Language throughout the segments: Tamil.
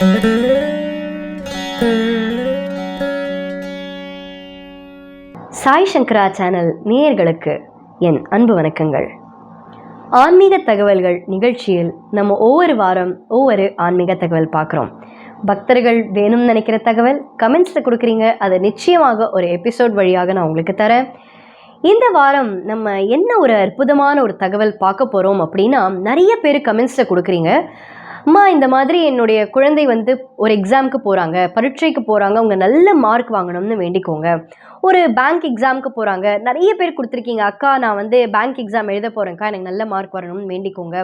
சாய் சங்கரா சேனல் நேயர்களுக்கு என் அன்பு வணக்கங்கள். ஆன்மீக தகவல்கள் நிகழ்ச்சியில் நம்ம ஒவ்வொரு வாரம் ஒவ்வொரு ஆன்மீக தகவல் பார்க்குறோம். பக்தர்கள் வேணும்னு நினைக்கிற தகவல் கமெண்ட்ஸில் கொடுக்குறீங்க அதை நிச்சயமாக ஒரு எபிசோட் வழியாக நான் உங்களுக்கு தரேன். இந்த வாரம் நம்ம என்ன ஒரு அற்புதமான ஒரு தகவல் பார்க்க போகிறோம் அப்படின்னா நிறைய பேர் கமெண்ட்ஸில் கொடுக்குறீங்க. அம்மா இந்த மாதிரி என்னுடைய குழந்தை வந்து ஒரு எக்ஸாமுக்கு போகிறாங்க பரீட்சைக்கு போகிறாங்க அவங்க நல்ல மார்க் வாங்கணும்னு வேண்டிக்கோங்க. ஒரு பேங்க் எக்ஸாமுக்கு போகிறாங்க நிறைய பேர் கொடுத்துருக்கீங்க அக்கா நான் வந்து பேங்க் எக்ஸாம் எழுத போகிறேன்க்கா எனக்கு நல்ல மார்க் வரணும்னு வேண்டிக்கோங்க.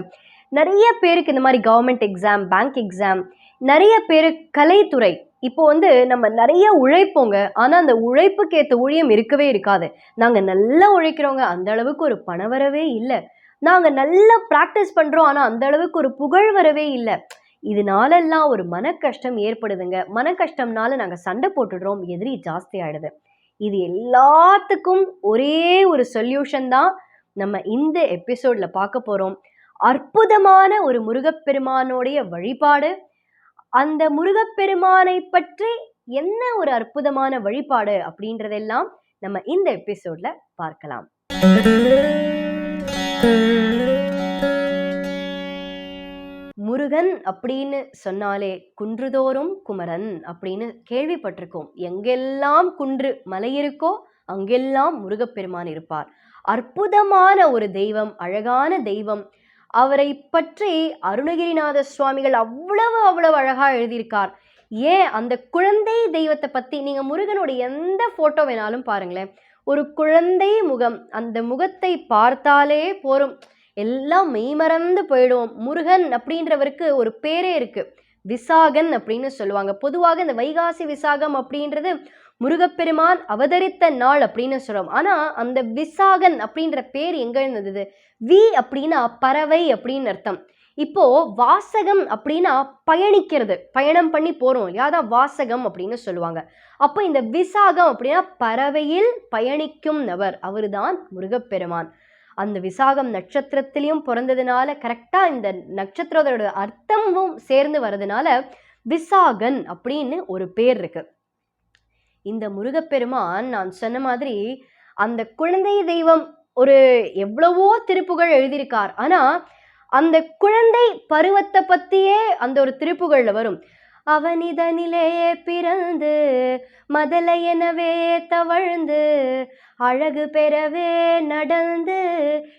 நிறைய பேருக்கு இந்த மாதிரி கவர்மெண்ட் எக்ஸாம் பேங்க் எக்ஸாம் நிறைய பேர் கலைத்துறை இப்போ வந்து நம்ம நிறைய உழைப்போங்க ஆனால் அந்த உழைப்புக்கு ஏற்ற ஊழியம் இருக்கவே இருக்காது. நாங்கள் நல்லா உழைக்கிறவங்க அந்த அளவுக்கு ஒரு பணம் வரவே இல்லை. நாங்கள் நல்லா ப்ராக்டிஸ் பண்ணுறோம் ஆனால் அந்த அளவுக்கு ஒரு புகழ் வரவே இல்லை. இதனாலெல்லாம் ஒரு மன கஷ்டம் ஏற்படுதுங்க. மன கஷ்டம்னால நாங்கள் சண்டை போட்டுடுறோம். எதிரி ஜாஸ்தி ஆயிடுது. இது எல்லாத்துக்கும் ஒரே ஒரு சொல்யூஷன் தான் நம்ம இந்த எபிசோடில் பார்க்க போகிறோம் அற்புதமான ஒரு முருகப்பெருமானுடைய வழிபாடு. அந்த முருகப்பெருமானை பற்றி என்ன ஒரு அற்புதமான வழிபாடு அப்படின்றதெல்லாம் நம்ம இந்த எபிசோட்ல பார்க்கலாம். முருகன் அப்படின்னு சொன்னாலே குன்றுதோறும் குமரன் அப்படின்னு கேள்விப்பட்டிருக்கோம். எங்கெல்லாம் குன்று மலை இருக்கோ அங்கெல்லாம் முருகப்பெருமான் இருப்பார். அற்புதமான ஒரு தெய்வம் அழகான தெய்வம். அவரை பற்றி அருணகிரிநாத சுவாமிகள் அவ்வளவு அவ்வளவு அழகா எழுதியிருக்கார். ஏன் அந்த குழந்தை தெய்வத்தை பத்தி நீங்க முருகனோட எந்த போட்டோ வேணாலும் பாருங்களேன். ஒரு குழந்தை முகம். அந்த முகத்தை பார்த்தாலே போரும். எல்லாம் மெய்மறந்து போயிடுவோம். முருகன் அப்படின்றவருக்கு ஒரு பேரே இருக்கு. விசாகன் அப்படின்னு சொல்லுவாங்க. பொதுவாக இந்த வைகாசி விசாகம் அப்படின்றது முருகப்பெருமான் அவதரித்த நாள் அப்படின்னு சொல்றோம். ஆனா அந்த விசாகன் அப்படின்ற பேர் எங்க இருந்தது? வி அப்படின்னா பறவை அப்படின்னு அர்த்தம். இப்போ வாசகம் அப்படின்னா பயணிக்கிறது. பயணம் பண்ணி போகிறோம் இல்லையா? அதான் வாசகம் அப்படின்னு சொல்லுவாங்க. அப்போ இந்த விசாகம் அப்படின்னா பறவையில் பயணிக்கும் நபர். அவர்தான் முருகப்பெருமான். அந்த விசாகம் நட்சத்திரத்திலையும் பிறந்ததுனால கரெக்டாக இந்த நட்சத்திரத்தோட அர்த்தமும் சேர்ந்து வர்றதுனால விசாகன் அப்படின்னு ஒரு பேர் இருக்கு. இந்த முருகப்பெருமான் நான் சொன்ன மாதிரி அந்த குழந்தை தெய்வம் ஒரு எவ்வளவோ திருப்புகழ் எழுதியிருக்கார். ஆனால் அந்த குழந்தை பருவத்தை பற்றியே அந்த ஒரு திருப்புகழில் வரும். அவனிதனிலே பிறந்து மதலையெனவே தவழ்ந்து அழகு பெறவே நடந்து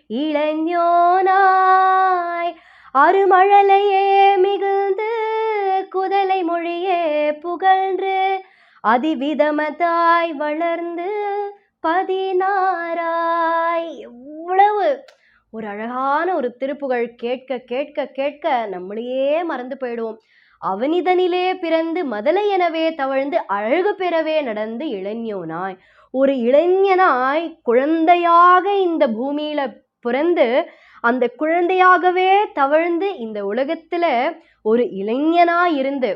இளைஞனாய். அருமழலையே மிகுந்து குதலை மொழியே புகழ்ந்து அதிவிதமதாய் வளர்ந்து பதினாராய் எவ்வளவு ஒரு அழகான ஒரு திருப்புகழ் கேட்க கேட்க கேட்க நம்மளையே மறந்து போயிடுவோம். அவனிதனிலே பிறந்து மதலை எனவே தவழ்ந்து அழகு பெறவே நடந்து இளைஞனாய். ஒரு இளைஞனாய் குழந்தையாக இந்த பூமியில பிறந்து அந்த குழந்தையாகவே தவழ்ந்து இந்த உலகத்துல ஒரு இளைஞனாய் இருந்து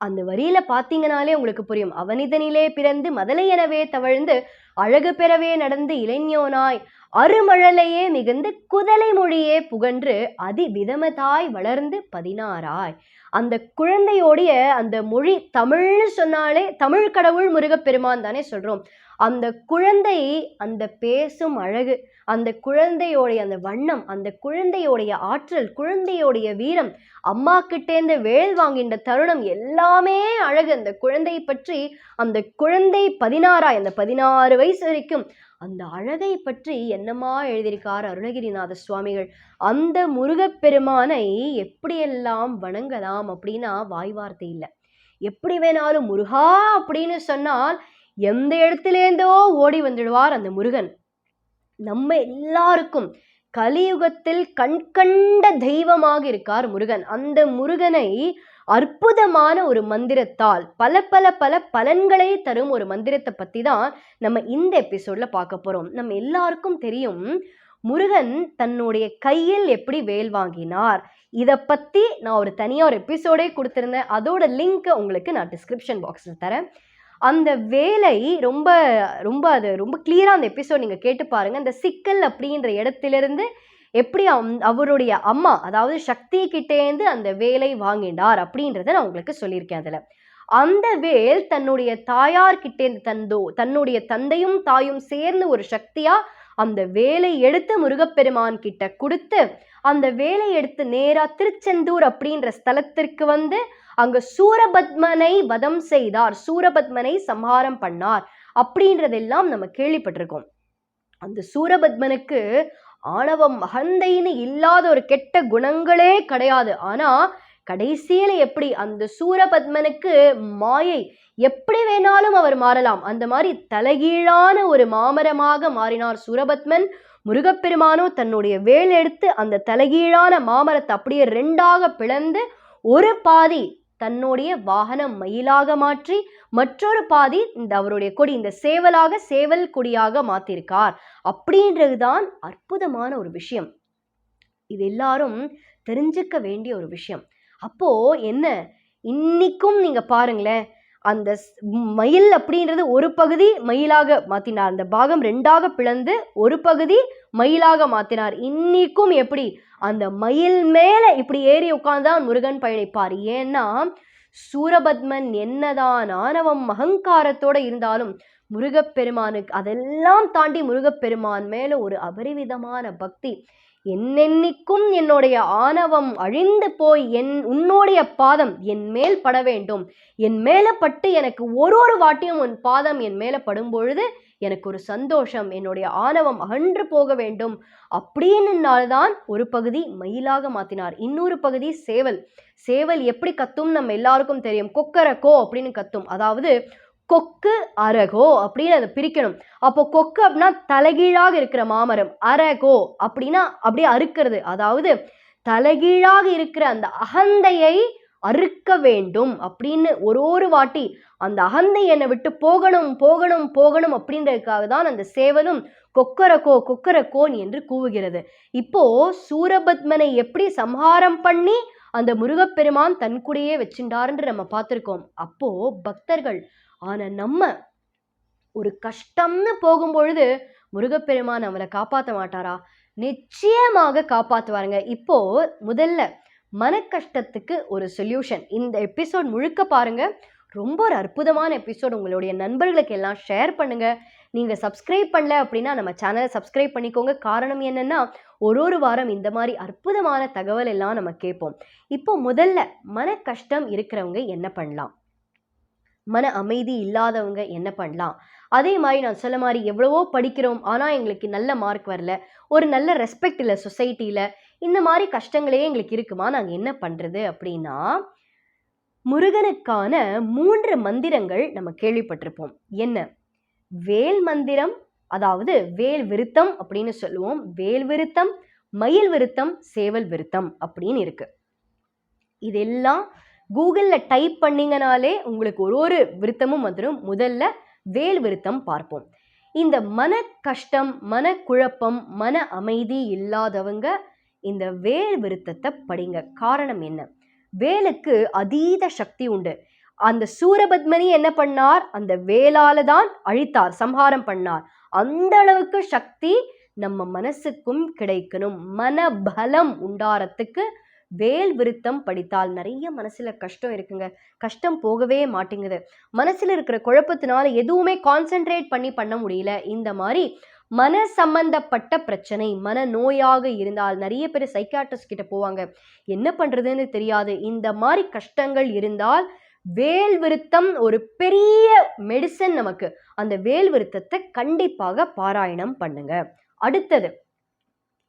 அந்த வரியில பாத்தீங்கனாலே உங்களுக்கு புரியும். அவனிதனிலே பிறந்து மதலை எனவே தவழ்ந்து அழகு பெறவே நடந்து இளைஞனாய். அருமழலையே மிகுந்து குதலை மொழியே புகன்று அதிவிதமதாய் வளர்ந்து பதினாறாய். அந்த குழந்தையோடைய அந்த மொழி தமிழ்னு சொன்னாலே தமிழ் கடவுள் முருகப்பெருமான் தானே சொல்றோம். அந்த குழந்தை அந்த பேசும் அழகு அந்த குழந்தையோடைய அந்த வண்ணம் அந்த குழந்தையோடைய ஆற்றல் குழந்தையோடைய வீரம் அம்மா கிட்டேந்து வேல் வாங்கின்ற தருணம் எல்லாமே அழகு. அந்த குழந்தையை பற்றி அந்த குழந்தை பதினாறாய் அந்த பதினாறு வயசு வரைக்கும் அந்த அழகை பற்றி என்னமா எழுதியிருக்கார் அருணகிரிநாத சுவாமிகள்? அந்த முருகப்பெருமானை எப்படியெல்லாம் வணங்கலாம் அப்படின்னா வாய் வார்த்தை இல்லை. எப்படி வேணாலும் முருகா அப்படின்னு சொன்னால் எந்த இடத்துலேருந்தோ ஓடி வந்துடுவார் அந்த முருகன். நம்ம எல்லாருக்கும் கலியுகத்தில் கண்கண்ட தெய்வமாக இருக்கார் முருகன். அந்த முருகனை அற்புதமான ஒரு மந்திரத்தால் பல பல பல பலன்களை தரும் ஒரு மந்திரத்தை பற்றி தான் நம்ம இந்த எபிசோடில் பார்க்க போகிறோம் நம்ம எல்லாருக்கும் தெரியும் முருகன் தன்னுடைய கையில் எப்படி வேல் வாங்கினார்? இதை பற்றி நான் ஒரு தனியாக ஒரு எபிசோடே கொடுத்துருந்தேன். அதோட லிங்க்கை உங்களுக்கு நான் டிஸ்கிரிப்ஷன் பாக்ஸில் தரேன். அந்த வேலை ரொம்ப ரொம்ப அது ரொம்ப கிளியராக அந்த எபிசோட் நீங்கள் கேட்டு பாருங்கள் அந்த சிக்கல் அப்படின்ற இடத்துலேருந்து எப்படி அவருடைய அம்மா அதாவது சக்தி கிட்டேந்து அந்த வேலை வாங்கினார் அப்படின்றத நான் உங்களுக்கு சொல்லியிருக்கேன் அதில். அந்த வேல் தன்னுடைய தாயார்கிட்டே தந்தோ தன்னுடைய தந்தையும் தாயும் சேர்ந்து ஒரு சக்தியா அந்த வேலை எடுத்து முருகப்பெருமான் கிட்ட கொடுத்து அந்த வேலை எடுத்து நேரா திருச்செந்தூர் அப்படின்ற ஸ்தலத்திற்கு வந்து அங்க சூரபத்மனை வதம் செய்தார் சூரபத்மனை சம்ஹாரம் பண்ணார் அப்படின்றதெல்லாம் நம்ம கேள்விப்பட்டிருக்கோம். அந்த சூரபத்மனுக்கு ஆணவம் அகந்தைன்னு இல்லாத ஒரு கெட்ட குணங்களே கிடையாது. ஆனால் கடைசியில் எப்படி அந்த சூரபத்மனுக்கு மாயை எப்படி வேணாலும் அவர் மாறலாம். அந்த மாதிரி தலைகீழான ஒரு மாமரமாக மாறினார் சூரபத்மன். முருகப்பெருமானோ தன்னுடைய வேல் எடுத்து அந்த தலைகீழான மாமரத்தை அப்படியே ரெண்டாக பிளந்து ஒரு பாதி தன்னுடைய வாகனம் மயிலாக மாற்றி மற்றொரு பாதி இந்த அவருடைய கொடி இந்த சேவலாக சேவல் கொடியாக மாத்திருக்கார். அப்படின்றதுதான் அற்புதமான ஒரு விஷயம். இது எல்லாரும் தெரிஞ்சுக்க வேண்டிய ஒரு விஷயம். அப்போ என்ன? இன்னைக்கும் நீங்க பாருங்களேன் அந்த ஸ்- மயில் அப்படின்றது ஒரு பகுதி மயிலாக மாத்தினார். அந்த பாகம் ரெண்டாக பிளந்து ஒரு பகுதி மயிலாக மாத்தினார். இன்னைக்கும் எப்படி? அந்த மயில் மேல இப்படி ஏறி உட்கார்ந்தான் முருகன் பயணிப்பார். ஏன்னா சூரபத்மன் என்னதான் ஆணவம் அகங்காரத்தோட இருந்தாலும் முருகப்பெருமானுக்கு அதெல்லாம் தாண்டி முருகப்பெருமான் மேல ஒரு அபரிவிதமான பக்தி. என்னென்னிக்கும் என்னுடைய ஆணவம் அழிந்து போய் என் உன்னுடைய பாதம் என் மேல் பட வேண்டும். என் மேல பட்டு எனக்கு ஒரு ஒரு வாட்டியும் உன் பாதம் என் மேல படும் பொழுது எனக்கு ஒரு சந்தோஷம் என்னுடைய ஆணவம் அகன்று போக வேண்டும் அப்படின்னுனால்தான் ஒரு பகுதி மயிலாக மாத்தினார். இன்னொரு பகுதி சேவல். சேவல் எப்படி கத்தும் நம்ம எல்லாருக்கும் தெரியும். கொக்கரக்கோ அப்படின்னு கத்தும். அதாவது கொக்கு அரகோ அப்படின்னு அதை பிரிக்கணும். அப்போ கொக்கு அப்படின்னா தலைகீழாக இருக்கிற மாமரம். அரகோ அப்படின்னா அப்படியே அறுக்கிறது. அதாவது தலைகீழாக இருக்கிற அந்த அகந்தையை அறுக்க வேண்டும் அப்படின்னு ஒரு ஒரு வாட்டி அந்த அகந்தை என்னை விட்டு போகணும் போகணும் போகணும் அப்படின்றதுக்காக தான் அந்த சேவலும் கொக்கரக்கோ கொக்கரக்கோன் என்று கூவுகிறது. இப்போ சூரபத்மனை எப்படி சம்ஹாரம் பண்ணி அந்த முருகப்பெருமான் தன் கூடயே நம்ம பார்த்துருக்கோம். அப்போ பக்தர்கள் ஆனா நம்ம ஒரு கஷ்டம்னு போகும்பொழுது முருகப்பெருமான் நம்மளை காப்பாற்ற மாட்டாரா? நிச்சயமாக காப்பாற்றுவாருங்க இப்போ முதல்ல மன கஷ்டத்துக்கு ஒரு சொல்யூஷன் இந்த எபிசோட் முழுக்க பாருங்க. ரொம்ப ஒரு அற்புதமான எபிசோட் உங்களுடைய நண்பர்களுக்கு எல்லாம் ஷேர் பண்ணுங்கள் நீங்கள் சப்ஸ்கிரைப் பண்ணல அப்படின்னா நம்ம சேனலை சப்ஸ்கிரைப் பண்ணிக்கோங்க. காரணம் என்னென்னா ஒரு ஒரு வாரம் இந்த மாதிரி அற்புதமான தகவல் எல்லாம் நம்ம கேட்போம். இப்போ முதல்ல மன கஷ்டம் இருக்கிறவங்க என்ன பண்ணலாம்? மன அமைதி இல்லாதவங்க என்ன பண்ணலாம்? அதே மாதிரி நான் சொல்ல மாதிரி எவ்வளவோ படிக்கிறோம். ஆனால் எங்களுக்கு நல்ல மார்க் வரல. ஒரு நல்ல ரெஸ்பெக்ட் இல்லை சொசைட்டியில் இந்த மாதிரி கஷ்டங்களே எங்களுக்கு இருக்குமா? நாங்கள் என்ன பண்ணுறது அப்படின்னா முருகனுக்கான மூன்று மந்திரங்கள் நம்ம கேள்விப்பட்டிருப்போம். என்ன? வேல் மந்திரம் அதாவது வேல் விருத்தம் அப்படின்னு சொல்லுவோம். வேல் விருத்தம் மயில் விருத்தம் சேவல் விருத்தம் அப்படின்னு இருக்கு. இதெல்லாம் கூகுளில் டைப் பண்ணீங்கனாலே உங்களுக்கு ஒரு ஒரு விருத்தமும் வந்துடும் முதல்ல வேல் விருத்தம் பார்ப்போம். இந்த மன கஷ்டம் மன குழப்பம் மன அமைதி இல்லாதவங்க இந்த வேல் விருத்தத்தை படிங்க. காரணம் என்ன? வேலுக்கு அதீத சக்தி உண்டு. அந்த சூரபத்மனி என்ன பண்ணார்? அந்த வேலால தான் அழித்தார் சம்ஹாரம் பண்ணார். அந்த அளவுக்கு சக்தி நம்ம மனசுக்கும் கிடைக்கணும். மனபலம் உண்டாரத்துக்கு வேல் விருத்தம் படித்தால் நிறைய மனசுல கஷ்டம் இருக்குங்க. கஷ்டம் போகவே மாட்டேங்குது. மனசுல இருக்கிற குழப்பத்தினால எதுவுமே கான்சென்ட்ரேட் பண்ணி பண்ண முடியல. இந்த மாதிரி மன சம்பந்தப்பட்ட பிரச்சனை மன நோயாக இருந்தால் நிறைய பேர் சைக்காட்ரிஸ்ட் கிட்ட போவாங்க. என்ன பண்ணுறதுன்னு தெரியாது. இந்த மாதிரி கஷ்டங்கள் இருந்தால் வேல் விருத்தம் ஒரு பெரிய மெடிசன் நமக்கு. அந்த வேல் விருத்தத்தை கண்டிப்பாக பாராயணம் பண்ணுங்க. அடுத்தது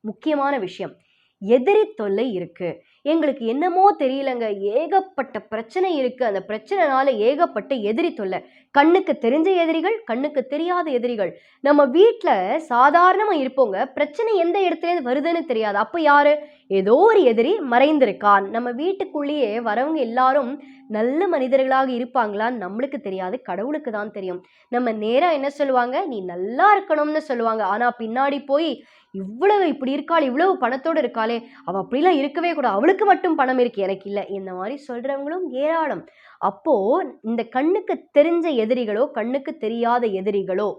முக்கியமான விஷயம் எதிரி தொல்லை இருக்குது எங்களுக்கு என்னமோ தெரியலங்க. ஏகப்பட்ட பிரச்சனை இருக்கு. அந்த பிரச்சனைனால ஏகப்பட்ட எதிரி தொல்லை. கண்ணுக்கு தெரிஞ்ச எதிரிகள் கண்ணுக்கு தெரியாத எதிரிகள். நம்ம வீட்டில் சாதாரணமாக இருப்போங்க. பிரச்சனை எந்த இடத்துலேருந்து வருதுன்னு தெரியாது. அப்போ யாரு? ஏதோ ஒரு எதிரி மறைந்திருக்கான். நம்ம வீட்டுக்குள்ளேயே வரவங்க எல்லாரும் நல்ல மனிதர்களாக இருப்பாங்களான்னு நம்மளுக்கு தெரியாது. கடவுளுக்கு தான் தெரியும். நம்ம நேராக என்ன சொல்லுவாங்க? நீ நல்லா இருக்கணும்னு சொல்லுவாங்க. ஆனால் பின்னாடி போய் இவ்வளவு இப்படி இருக்காள் இவ்வளவு பணத்தோடு இருக்காளே. அவள் அப்படிலாம் இருக்கவே கூடாது. அவளுக்கு மட்டும் பணம் இருக்கு எனக்கு இல்லை இந்த மாதிரி சொல்றவங்களும் ஏராளம். அப்போ இந்த கண்ணுக்கு தெரிஞ்ச எதிரிகளோ கண்ணுக்கு தெரியாத எதிரிகளோ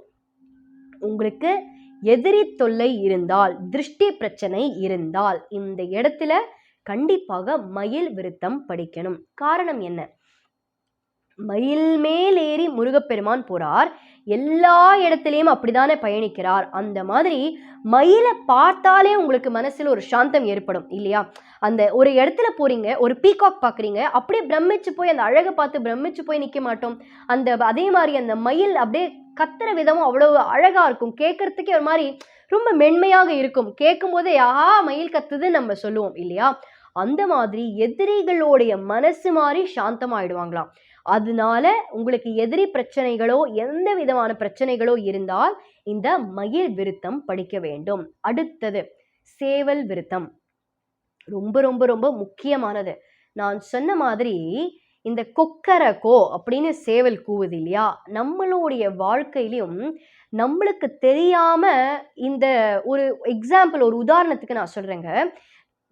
உங்களுக்கு எதிரி தொல்லை இருந்தால் திருஷ்டி பிரச்சனை இருந்தால் இந்த இடத்துல கண்டிப்பாக மயில் விருத்தம் படிக்கணும். காரணம் என்ன? மயில் மேலேறி ஏறி முருகப்பெருமான் போறார். எல்லா இடத்துலையும் அப்படிதானே பயணிக்கிறார். அந்த மாதிரி மயிலை பார்த்தாலே உங்களுக்கு மனசில் ஒரு சாந்தம் ஏற்படும் இல்லையா? அந்த ஒரு இடத்துல போறீங்க ஒரு பீகாக் பார்க்குறீங்க அப்படியே பிரமிச்சு போய் அந்த அழகை பார்த்து பிரமிச்சு போய் நிற்க மாட்டோம். அந்த அதே மாதிரி அந்த மயில் அப்படியே கத்துற விதமும் அவ்வளவு அழகா இருக்கும். கேட்கறதுக்கே ஒரு மாதிரி ரொம்ப மென்மையாக இருக்கும். கேட்கும் போதே ஆஹா மயில் கத்துது நம்ம சொல்லுவோம் இல்லையா? அந்த மாதிரி எதிரிகளுடைய மனசு மாதிரி சாந்தமாயிடுவாங்களாம். அதனால உங்களுக்கு எதிரி பிரச்சனைகளோ எந்த விதமான பிரச்சனைகளோ இருந்தால் இந்த மயில் விருத்தம் படிக்க வேண்டும். அடுத்தது சேவல் விருத்தம். ரொம்ப ரொம்ப ரொம்ப முக்கியமானது. நான் சொன்ன மாதிரி இந்த கொக்கரக்கோ அப்படின்னு சேவல் கூவுது இல்லையா? நம்மளுடைய வாழ்க்கையிலையும் நம்மளுக்கு தெரியாம இந்த ஒரு எக்ஸாம்பிள் ஒரு உதாரணத்துக்கு நான் சொல்றேங்க.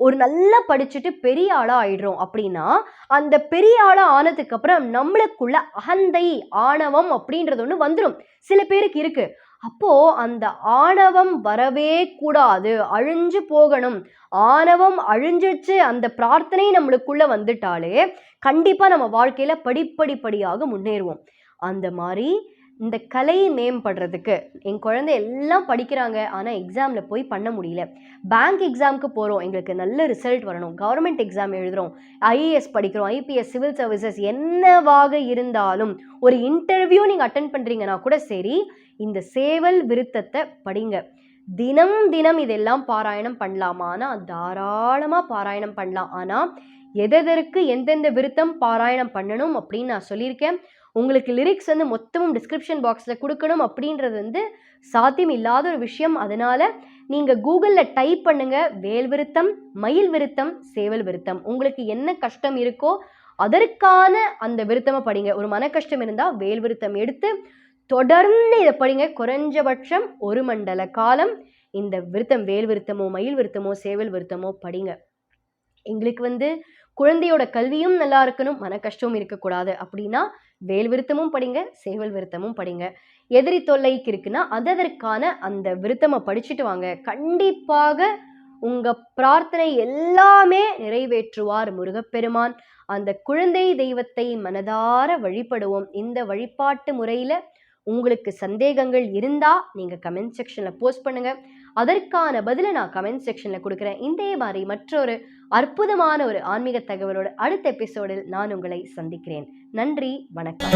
ஒரு நல்லா படிச்சுட்டு பெரிய ஆளாக ஆயிடுறோம் அப்படின்னா அந்த பெரிய ஆளாக ஆனதுக்கு அப்புறம் நம்மளுக்குள்ள அகந்தை ஆணவம் அப்படின்றது ஒன்று வந்துடும் சில பேருக்கு இருக்கு. அப்போ அந்த ஆணவம் வரவே கூடாது. அழிஞ்சு போகணும். ஆணவம் அழிஞ்சிச்சு அந்த பிரார்த்தனை நம்மளுக்குள்ள வந்துட்டாலே கண்டிப்பாக நம்ம வாழ்க்கையில் படிப்படிப்படியாக முன்னேறுவோம். அந்த மாதிரி இந்த கலை மேம்படுறதுக்கு என் குழந்தை எல்லாம் படிக்கிறாங்க ஆனால் எக்ஸாமில் போய் பண்ண முடியல. பேங்க் எக்ஸாமுக்கு போகிறோம் எங்களுக்கு நல்ல ரிசல்ட் வரணும். கவர்மெண்ட் எக்ஸாம் எழுதுகிறோம் ஐஏஎஸ் படிக்கிறோம் ஐபிஎஸ் சிவில் சர்வீசஸ் என்னவாக இருந்தாலும் ஒரு இன்டர்வியூ நீங்கள் அட்டன் பண்ணுறீங்கன்னா கூட சரி இந்த சேவல் விருத்தத்தை படிங்க. தினம் தினம் இதெல்லாம் பாராயணம் பண்ணலாமானா தாராளமாக பாராயணம் பண்ணலாம். ஆனால் எதெதற்கு எந்தெந்த விருத்தம் பாராயணம் பண்ணணும் அப்படின்னு நான் சொல்லியிருக்கேன். உங்களுக்கு லிரிக்ஸ் வந்து மொத்தமும் டிஸ்கிரிப்ஷன் பாக்ஸில் கொடுக்கணும் அப்படின்றது வந்து சாத்தியம் இல்லாத ஒரு விஷயம். அதனால் நீங்கள் கூகுளில் டைப் பண்ணுங்கள் வேல் விருத்தம் மயில் விருத்தம் சேவல் விருத்தம். உங்களுக்கு என்ன கஷ்டம் இருக்கோ அதற்கான அந்த விருத்தமாக படிங்க. ஒரு மன கஷ்டம் இருந்தால் வேல் விருத்தம் எடுத்து தொடர்ந்து இதை படிங்க. குறைஞ்சபட்சம் ஒரு மண்டல காலம் இந்த விருத்தம் வேல் விருத்தமோ மயில் விருத்தமோ சேவல் விருத்தமோ படிங்க. எங்களுக்கு வந்து குழந்தையோட கல்வியும் நல்லா இருக்கணும் மன கஷ்டமும் இருக்கக்கூடாது. அப்படின்னா வேல் விருத்தமும் படிங்க சேவல் விருத்தமும் படிங்க. எதிரி தொல்லைக்கு இருக்குன்னா அதற்கான அந்த விருத்தமை படிச்சுட்டு வாங்க. கண்டிப்பாக உங்க பிரார்த்தனை எல்லாமே நிறைவேற்றுவார் முருகப்பெருமான். அந்த குழந்தை தெய்வத்தை மனதார வழிபடுவோம். இந்த வழிபாட்டு முறையில உங்களுக்கு சந்தேகங்கள் இருந்தா நீங்க கமெண்ட் செக்ஷன்ல போஸ்ட் பண்ணுங்க. அதற்கான பதிலை நான் கமெண்ட் செக்ஷன்ல கொடுக்குறேன். இதே மாதிரி மற்றொரு அற்புதமான ஒரு ஆன்மீக தகவலோட அடுத்த எபிசோடில் நான் உங்களை சந்திக்கிறேன். நன்றி வணக்கம்.